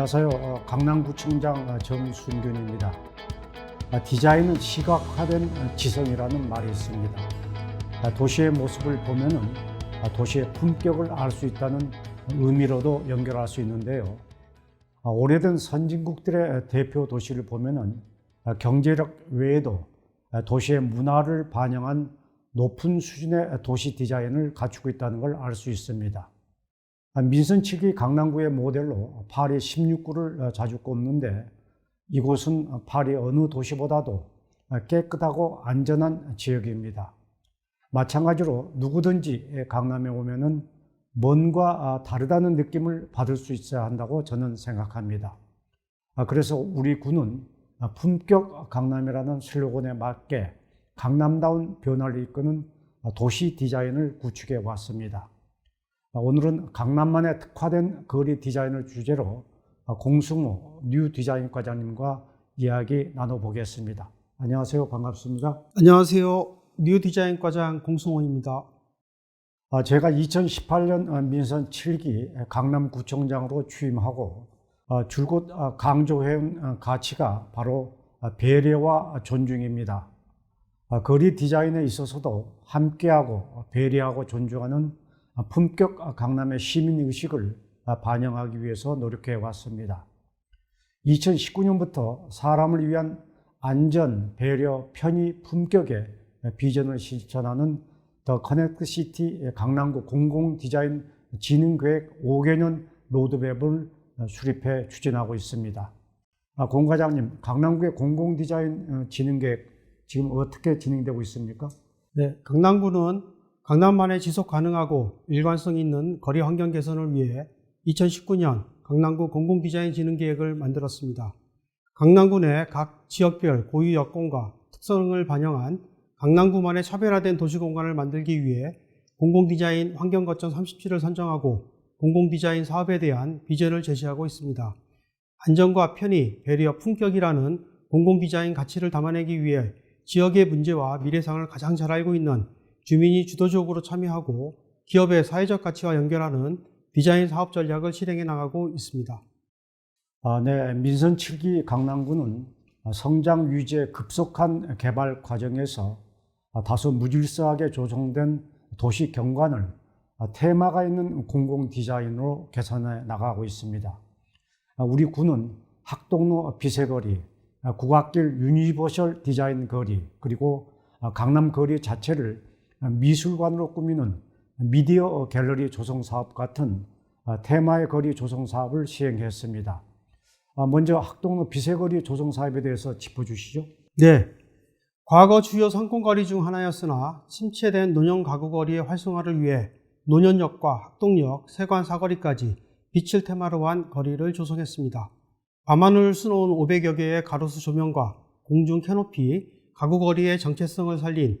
아, 안녕하세요. 어, 강남구청장 어, 정순균입니다. 아, 디자인은 시각화된 어, 지성이라는 말이 있습니다. 아, 도시의 모습을 보면은 아, 도시의 품격을 알 수 있다는 의미로도 연결할 수 있는데요. 아, 오래된 선진국들의 대표 도시를 보면은 아, 경제력 외에도 아, 도시의 문화를 반영한 높은 수준의 도시 디자인을 갖추고 있다는 걸 알 수 있습니다. 아, 민선 7기 강남구의 모델로 파리 16구를 자주 꼽는데 이곳은 파리 어느 도시보다도 깨끗하고 안전한 지역입니다. 마찬가지로 누구든지 강남에 오면은 먼과 다르다는 느낌을 받을 수 있어야 한다고 저는 생각합니다. 아, 그래서 우리 군은 품격 강남이라는 슬로건에 맞게 강남다운 변화를 이끄는 도시 디자인을 구축해 왔습니다. 오늘은 강남만의 특화된 거리 디자인을 주제로 공승호 뉴 디자인 과장님과 이야기 나눠보겠습니다. 안녕하세요. 반갑습니다. 안녕하세요. 뉴 디자인 과장 공승호입니다. 아, 제가 2018년 민선 7기 강남구청장으로 취임하고 아, 줄곧 강조해온 가치가 바로 배려와 존중입니다. 아, 거리 디자인에 있어서도 함께하고 배려하고 존중하는 품격 강남의 시민 의식을 반영하기 위해서 노력해 왔습니다. 2019년부터 사람을 위한 안전, 배려, 편의, 품격의 비전을 실천하는 더 커넥트 시티 강남구 공공 디자인 진흥 계획 5개년 로드맵을 수립해 추진하고 있습니다. 아, 공 과장님, 강남구의 공공 디자인 진흥 계획 지금 어떻게 진행되고 있습니까? 네, 강남구는 강남만의 지속 가능하고 일관성 있는 거리 환경 개선을 위해 2019년 강남구 공공디자인 진흥 계획을 만들었습니다. 강남구 내 각 지역별 고유 여건과 특성을 반영한 강남구만의 차별화된 도시공간을 만들기 위해 공공디자인 환경거점 37을 선정하고 공공디자인 사업에 대한 비전을 제시하고 있습니다. 안전과 편의, 배려, 품격이라는 공공디자인 가치를 담아내기 위해 지역의 문제와 미래상을 가장 잘 알고 있는 주민이 주도적으로 참여하고 기업의 사회적 가치와 연결하는 디자인 사업 전략을 실행해 나가고 있습니다. 아, 네. 민선 7기 강남구는 성장 유지의 급속한 개발 과정에서 다소 무질서하게 조성된 도시 경관을 테마가 있는 공공 디자인으로 개선해 나가고 있습니다. 우리 구는 학동로 비세거리, 국악길 유니버셜 디자인 거리, 그리고 강남 거리 자체를 미술관으로 꾸미는 미디어 갤러리 조성 사업 같은 테마의 거리 조성 사업을 시행했습니다. 먼저 학동로 비세거리 조성 사업에 대해서 짚어주시죠. 네. 과거 주요 상권거리 중 하나였으나 침체된 논현 가구거리의 활성화를 위해 논현역과 학동역, 세관 사거리까지 빛을 테마로 한 거리를 조성했습니다. 밤하늘을 수놓은 500여 개의 가로수 조명과 공중 캐노피, 가구거리의 정체성을 살린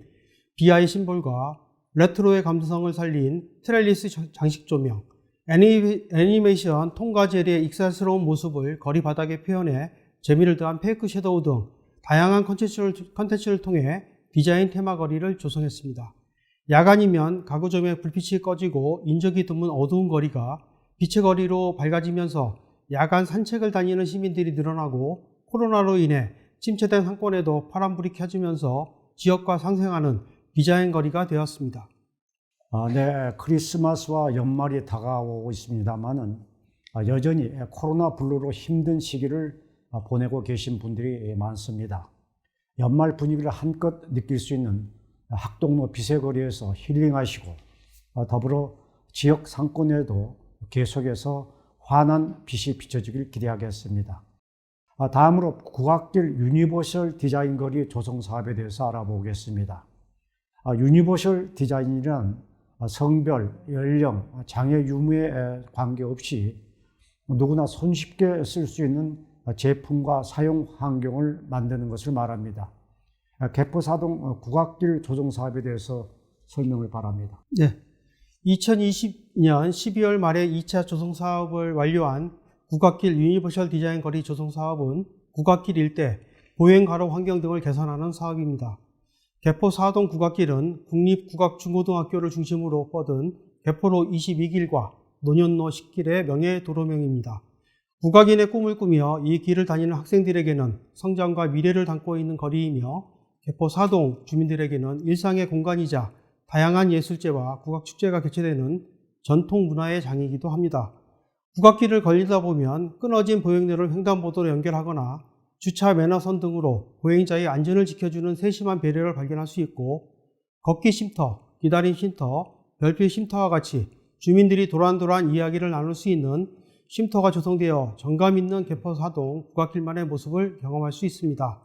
비아이 심볼과 레트로의 감성을 살린 트렐리스 장식 조명, 애니메이션 통과 젤의 익살스러운 모습을 거리 바닥에 표현해 재미를 더한 페이크 섀도우 등 다양한 컨텐츠를, 컨텐츠를 통해 디자인 테마 거리를 조성했습니다. 야간이면 가구 조명 불빛이 꺼지고 인적이 드문 어두운 거리가 빛의 거리로 밝아지면서 야간 산책을 다니는 시민들이 늘어나고 코로나로 인해 침체된 상권에도 파란불이 켜지면서 지역과 상생하는 디자인 거리가 되었습니다. 아, 네, 크리스마스와 연말이 다가오고 있습니다만은 여전히 코로나 블루로 힘든 시기를 보내고 계신 분들이 많습니다. 연말 분위기를 한껏 느낄 수 있는 학동로 비세거리에서 힐링하시고 더불어 지역 상권에도 계속해서 환한 빛이 비춰지길 기대하겠습니다. 다음으로 국악길 유니버셜 디자인 거리 조성 사업에 대해서 알아보겠습니다. 유니버셜 디자인이란 성별, 연령, 장애 유무에 관계없이 누구나 손쉽게 쓸 수 있는 제품과 사용 환경을 만드는 것을 말합니다. 개포사동 국악길 조성 사업에 대해서 설명을 바랍니다. 네. 2020년 12월 말에 2차 조성 사업을 완료한 국악길 유니버셜 디자인 거리 조성 사업은 국악길 일대 보행 가로 환경 등을 개선하는 사업입니다. 개포 사동 국악길은 국립국악중고등학교를 중심으로 뻗은 개포로 22길과 논현로 10길의 명예 도로명입니다. 국악인의 꿈을 꾸며 이 길을 다니는 학생들에게는 성장과 미래를 담고 있는 거리이며 개포 사동 주민들에게는 일상의 공간이자 다양한 예술제와 국악축제가 개최되는 전통 문화의 장이기도 합니다. 국악길을 걸리다 보면 끊어진 보행로를 횡단보도로 연결하거나 주차 매너선 등으로 보행자의 안전을 지켜주는 세심한 배려를 발견할 수 있고 걷기 쉼터, 기다림 쉼터, 별표 쉼터와 같이 주민들이 도란도란 이야기를 나눌 수 있는 쉼터가 조성되어 정감 있는 개포사동 국악길만의 모습을 경험할 수 있습니다.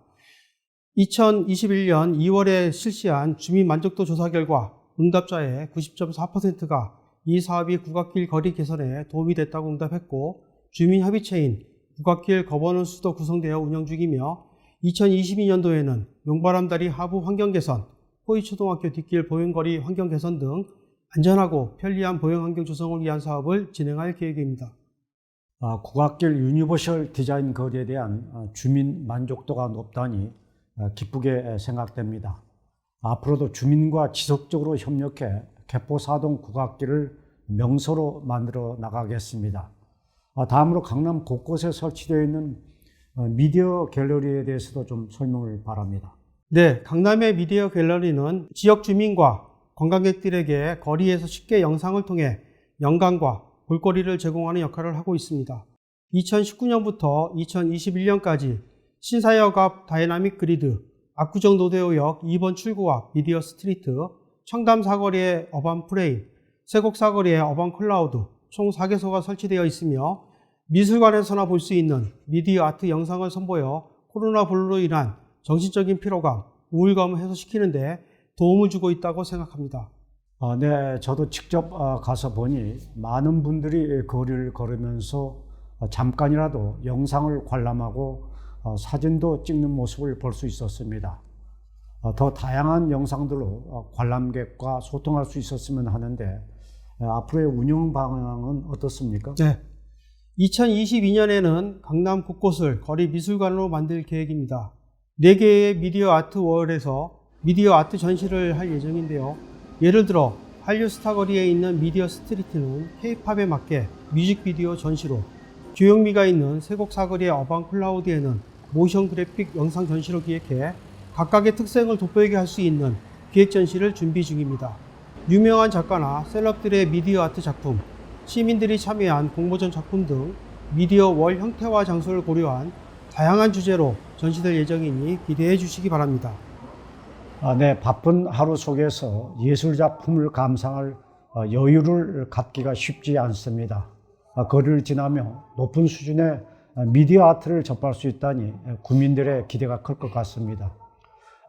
2021년 2월에 실시한 주민 만족도 조사 결과 응답자의 90.4%가 이 사업이 국악길 거리 개선에 도움이 됐다고 응답했고 주민 협의체인 국악길 거버는 수도 구성되어 운영 중이며 2022년도에는 용바람다리 하부 환경 개선, 호이초등학교 뒷길 보행거리 환경 개선 등 안전하고 편리한 보행 환경 조성을 위한 사업을 진행할 계획입니다. 아, 국악길 유니버셜 디자인 거리에 대한 아, 주민 만족도가 높다니 아, 기쁘게 생각됩니다. 앞으로도 주민과 지속적으로 협력해 개포사동 국악길을 명소로 만들어 나가겠습니다. 아, 다음으로 강남 곳곳에 설치되어 있는 어, 미디어 갤러리에 대해서도 좀 설명을 바랍니다. 네, 강남의 미디어 갤러리는 지역 주민과 관광객들에게 거리에서 쉽게 영상을 통해 영감과 볼거리를 제공하는 역할을 하고 있습니다. 2019년부터 2021년까지 신사역 앞 다이나믹 그리드, 압구정 노대호역 2번 출구 앞 미디어 스트리트, 청담 사거리의 어반 프레임, 세곡 사거리의 어반 클라우드 총 4개소가 설치되어 있으며 미술관에서나 볼 수 있는 미디어 아트 영상을 선보여 코로나 블루로 인한 정신적인 피로감, 우울감을 해소시키는데 도움을 주고 있다고 생각합니다. 아, 네, 저도 직접 아, 가서 보니 많은 분들이 거리를 걸으면서 아, 잠깐이라도 영상을 관람하고 어, 사진도 찍는 모습을 볼 수 있었습니다. 어, 더 다양한 영상들로 어, 관람객과 소통할 수 있었으면 하는데 어, 앞으로의 운영 방향은 어떻습니까? 네. 2022년에는 강남 곳곳을 거리 미술관으로 만들 계획입니다. 4개의 미디어 아트 월에서 미디어 아트 전시를 할 예정인데요. 예를 들어 한류 스타거리에 있는 미디어 스트리트는 K-팝에 맞게 뮤직비디오 전시로 교영미가 있는 세곡 사거리의 어반 클라우드에는 모션 그래픽 영상 전시로 기획해 각각의 특색을 돋보이게 할 수 있는 기획 전시를 준비 중입니다. 유명한 작가나 셀럽들의 미디어 아트 작품, 시민들이 참여한 공모전 작품 등 미디어 월 형태와 장소를 고려한 다양한 주제로 전시될 예정이니 기대해 주시기 바랍니다. 아, 네, 바쁜 하루 속에서 예술 작품을 감상할 어, 여유를 갖기가 쉽지 않습니다. 아, 거리를 지나며 높은 수준의 아, 미디어 아트를 접할 수 있다니 국민들의 기대가 클 것 같습니다.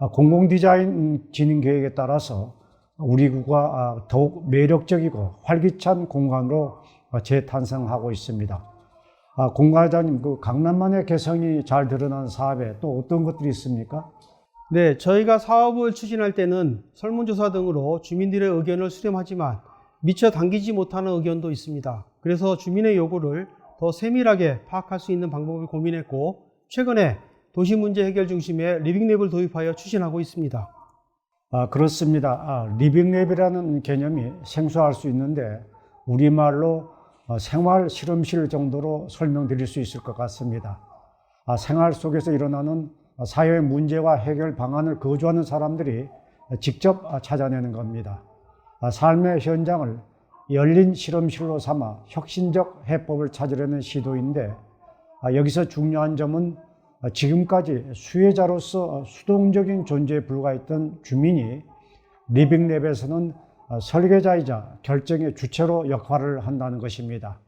아, 공공 디자인 진행 계획에 따라서 우리 구가 아, 더욱 매력적이고 활기찬 공간으로 아, 재탄생하고 있습니다. 아, 공과장님, 그 강남만의 개성이 잘 드러난 사업에 또 어떤 것들이 있습니까? 네, 저희가 사업을 추진할 때는 설문조사 등으로 주민들의 의견을 수렴하지만 미처 당기지 못하는 의견도 있습니다. 그래서 주민의 요구를 더 세밀하게 파악할 수 있는 방법을 고민했고 최근에 도시 문제 해결 중심의 리빙랩을 도입하여 추진하고 있습니다. 아, 그렇습니다. 아, 리빙랩이라는 개념이 생소할 수 있는데 우리말로 어, 생활 실험실 정도로 설명드릴 수 있을 것 같습니다. 아, 생활 속에서 일어나는 사회의 문제와 해결 방안을 거주하는 사람들이 직접 아, 찾아내는 겁니다. 아, 삶의 현장을 열린 실험실로 삼아 혁신적 해법을 찾으려는 시도인데 아, 여기서 중요한 점은 아, 지금까지 수혜자로서 수동적인 존재에 불과했던 주민이 리빙랩에서는 아, 설계자이자 결정의 주체로 역할을 한다는 것입니다.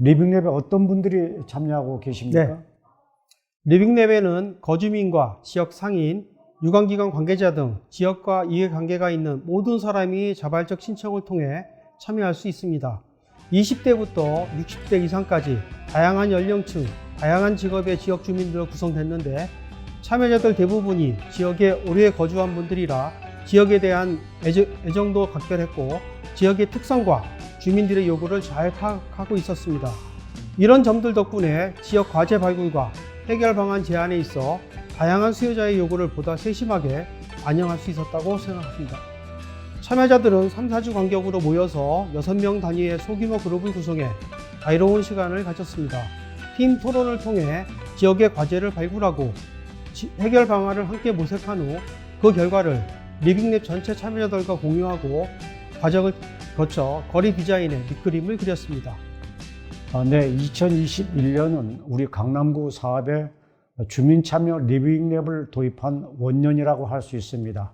리빙랩에 어떤 분들이 참여하고 계십니까? 네. 리빙랩에는 거주민과 지역 상인, 유관기관 관계자 등 지역과 이해관계가 있는 모든 사람이 자발적 신청을 통해 참여할 수 있습니다. 20대부터 60대 이상까지 다양한 연령층, 다양한 직업의 지역 주민들로 구성됐는데 참여자들 대부분이 지역에 오래 거주한 분들이라 지역에 대한 애정, 도 각별했고 지역의 특성과 주민들의 요구를 잘 파악하고 있었습니다. 이런 점들 덕분에 지역 과제 발굴과 해결 방안 제안에 있어 다양한 수요자의 요구를 보다 세심하게 반영할 수 있었다고 생각합니다. 참여자들은 3, 4주 간격으로 모여서 6명 단위의 소규모 그룹을 구성해 자유로운 시간을 가졌습니다. 팀 토론을 통해 지역의 과제를 발굴하고 지- 해결 방안을 함께 모색한 후 그 결과를 리빙랩 전체 참여자들과 공유하고 과정을 거쳐 거리 디자인의 밑그림을 그렸습니다. 아, 네, 2021년은 우리 강남구 사업에 주민 참여 리빙랩을 도입한 원년이라고 할 수 있습니다.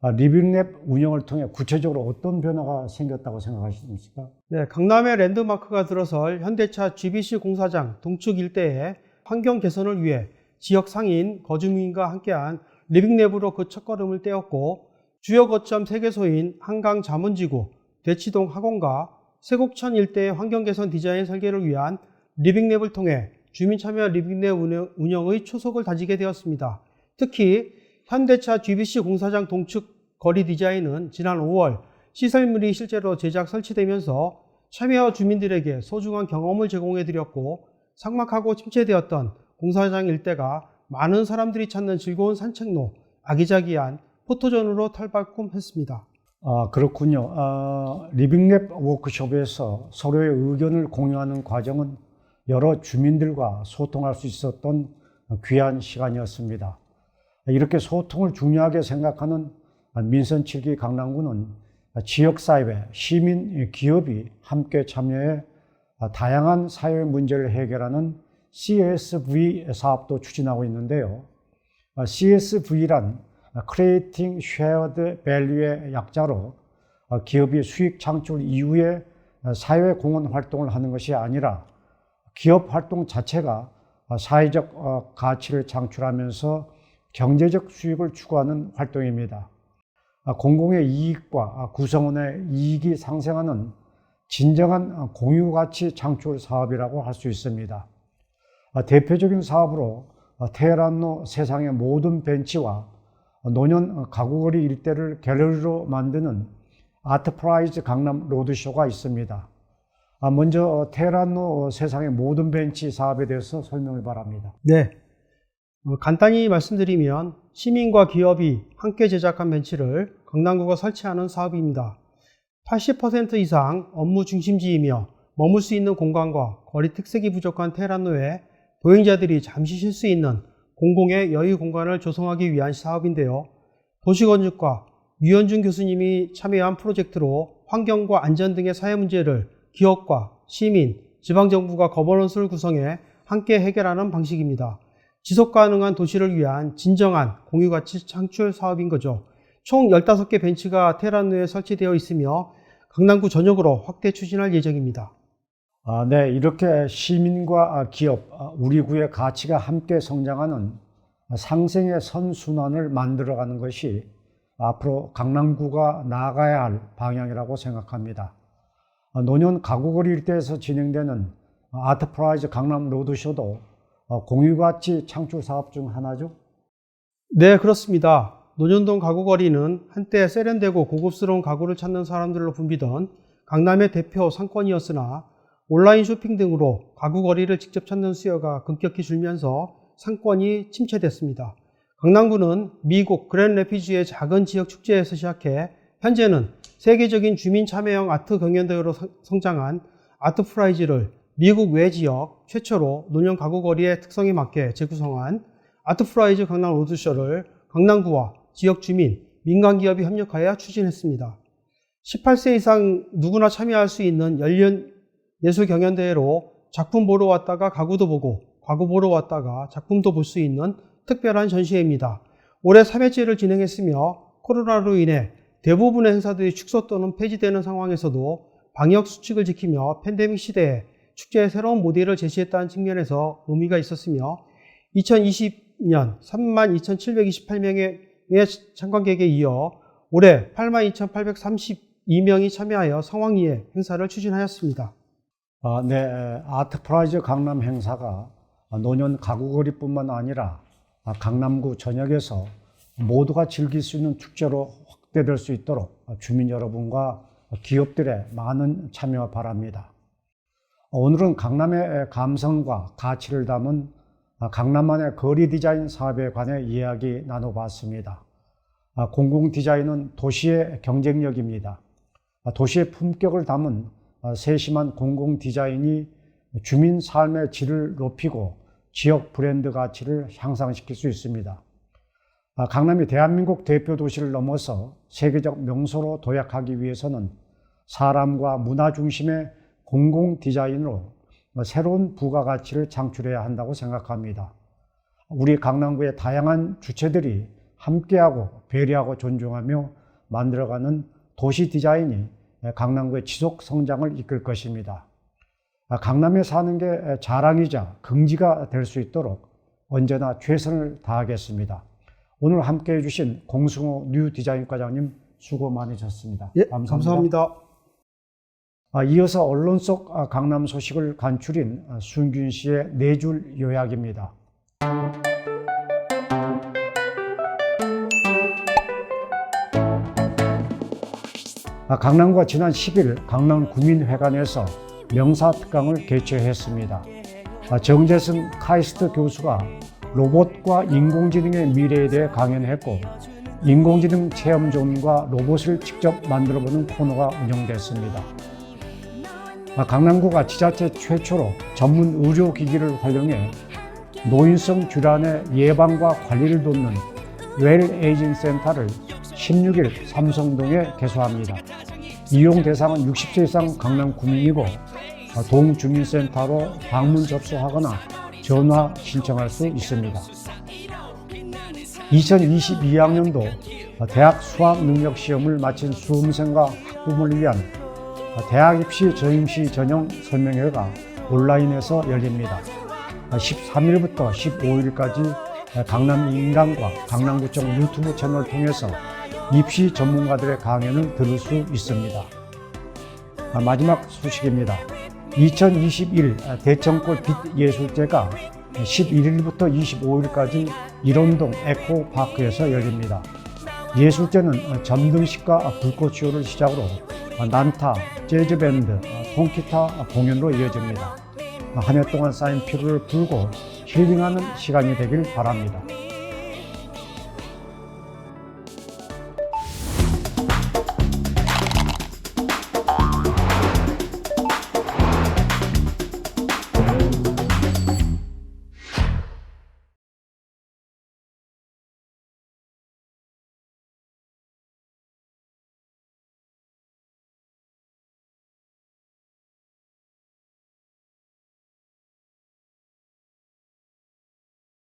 아, 리빙랩 운영을 통해 구체적으로 어떤 변화가 생겼다고 생각하십니까? 네, 강남의 랜드마크가 들어설 현대차 GBC 공사장 동축 일대의 환경 개선을 위해 지역 상인, 거주민과 함께한 리빙랩으로 그 첫걸음을 떼었고 주요 거점 3개소인 한강 자문지구, 대치동 학원가, 세곡천 일대의 환경 개선 디자인 설계를 위한 리빙랩을 통해 주민 참여 리빙랩 운영- 운영의 초석을 다지게 되었습니다. 특히 현대차 GBC 공사장 동축 거리 디자인은 지난 5월 시설물이 실제로 제작 설치되면서 참여 주민들에게 소중한 경험을 제공해 드렸고 삭막하고 침체되었던 공사장 일대가 많은 사람들이 찾는 즐거운 산책로, 아기자기한 포토존으로 탈바꿈했습니다. 아, 그렇군요. 아, 리빙랩 워크숍에서 서로의 의견을 공유하는 과정은 여러 주민들과 소통할 수 있었던 귀한 시간이었습니다. 이렇게 소통을 중요하게 생각하는 민선 7기 강남구는 지역사회, 시민, 기업이 함께 참여해 다양한 사회 문제를 해결하는 CSV 사업도 추진하고 있는데요. CSV란 Creating Shared Value의 약자로 기업이 수익 창출 이후에 사회 공헌 활동을 하는 것이 아니라 기업 활동 자체가 사회적 어, 가치를 창출하면서 경제적 수익을 추구하는 활동입니다. 공공의 이익과 구성원의 이익이 상생하는 진정한 공유 가치 창출 사업이라고 할 수 있습니다. 대표적인 사업으로 테헤란로 세상의 모든 벤치와 노년 가구거리 일대를 갤러리로 만드는 아트프라이즈 강남 로드쇼가 있습니다. 아, 먼저 테헤란로 세상의 모든 벤치 사업에 대해서 설명을 바랍니다. 네. 어, 간단히 말씀드리면 시민과 기업이 함께 제작한 벤치를 강남구가 설치하는 사업입니다. 80% 이상 업무 중심지이며 머물 수 있는 공간과 거리 특색이 부족한 테헤란로에 보행자들이 잠시 쉴 수 있는 공공의 여유 공간을 조성하기 위한 사업인데요. 도시건축과 유현준 교수님이 참여한 프로젝트로 환경과 안전 등의 사회 문제를 기업과 시민, 지방정부가 거버넌스를 구성해 함께 해결하는 방식입니다. 지속 가능한 도시를 위한 진정한 공유 가치 창출 사업인 거죠. 총 15개 벤치가 테란루에 설치되어 있으며 강남구 전역으로 확대 추진할 예정입니다. 아, 네, 이렇게 시민과 기업, 아, 우리 구의 가치가 함께 성장하는 상생의 선순환을 만들어가는 것이 앞으로 강남구가 나아가야 할 방향이라고 생각합니다. 아, 노년 가구거리 일대에서 진행되는 아트프라이즈 강남 로드쇼도 어, 공유가치 창출 사업 중 하나죠? 네, 그렇습니다. 노년동 가구거리는 한때 세련되고 고급스러운 가구를 찾는 사람들로 붐비던 강남의 대표 상권이었으나 온라인 쇼핑 등으로 가구거리를 직접 찾는 수요가 급격히 줄면서 상권이 침체됐습니다. 강남구는 미국 그랜래피즈의 작은 지역 축제에서 시작해 현재는 세계적인 주민 참여형 아트 경연대회로 성- 성장한 아트프라이즈를 미국 외 지역 최초로 노년 가구 거리의 특성에 맞게 재구성한 아트프라이즈 강남 로드쇼를 강남구와 지역 주민, 민간 기업이 협력하여 추진했습니다. 18세 이상 누구나 참여할 수 있는 열린 예술 경연대회로 작품 보러 왔다가 가구도 보고 가구 보러 왔다가 작품도 볼 수 있는 특별한 전시회입니다. 올해 3회째를 진행했으며 코로나로 인해 대부분의 행사들이 축소 또는 폐지되는 상황에서도 방역 수칙을 지키며 팬데믹 시대에 축제의 새로운 모델을 제시했다는 측면에서 의미가 있었으며 2020년 32,728명의 참관객에 이어 올해 82,832명이 참여하여 성황리에 행사를 추진하였습니다. 아, 네, 아트 프라이즈 강남 행사가 노년 가구거리뿐만 아니라 아, 강남구 전역에서 모두가 즐길 수 있는 축제로 확대될 수 있도록 주민 여러분과 기업들의 많은 참여 바랍니다. 오늘은 강남의 감성과 가치를 담은 강남만의 거리 디자인 사업에 관해 이야기 나눠봤습니다. 아, 공공 디자인은 도시의 경쟁력입니다. 아, 도시의 품격을 담은 아, 세심한 공공 디자인이 주민 삶의 질을 높이고 지역 브랜드 가치를 향상시킬 수 있습니다. 아, 강남이 대한민국 대표 도시를 넘어서 세계적 명소로 도약하기 위해서는 사람과 문화 중심의 공공 디자인으로 새로운 부가가치를 창출해야 한다고 생각합니다. 우리 강남구의 다양한 주체들이 함께하고 배려하고 존중하며 만들어가는 도시 디자인이 강남구의 지속 성장을 이끌 것입니다. 강남에 사는 게 자랑이자 긍지가 될 수 있도록 언제나 최선을 다하겠습니다. 오늘 함께 해주신 공승호 뉴 디자인 과장님 수고 많으셨습니다. 예, 감사합니다. 아, 이어서 언론 속 아, 강남 소식을 간추린 아, 순균 씨의 네 줄 요약입니다. 아, 강남구가 지난 10일 강남구민회관에서 명사특강을 개최했습니다. 아, 정재승 카이스트 교수가 로봇과 인공지능의 미래에 대해 강연했고 인공지능 체험존과 로봇을 직접 만들어보는 코너가 운영됐습니다. 아, 강남구가 지자체 최초로 전문 의료기기를 활용해 노인성 질환의 예방과 관리를 돕는 웰 에이징 센터를 16일 삼성동에 개소합니다. 이용 대상은 60세 이상 강남 구민이고 어, 동주민센터로 방문 접수하거나 전화 신청할 수 있습니다. 2022학년도 대학 수학 능력 시험을 마친 수험생과 학부모를 위한 대학 입시 저임시 전형 설명회가 온라인에서 열립니다. 13일부터 15일까지 강남 인강과 강남구청 유튜브 채널을 통해서 입시 전문가들의 강연을 들을 수 있습니다. 아, 마지막 소식입니다. 2021 대청골 빛예술제가 11일부터 25일까지 일원동 에코파크에서 열립니다. 예술제는 전등식과 불꽃쇼를 시작으로 난타, 재즈밴드, 통기타 공연으로 이어집니다. 한 해 동안 쌓인 피로를 풀고 힐링하는 시간이 되길 바랍니다.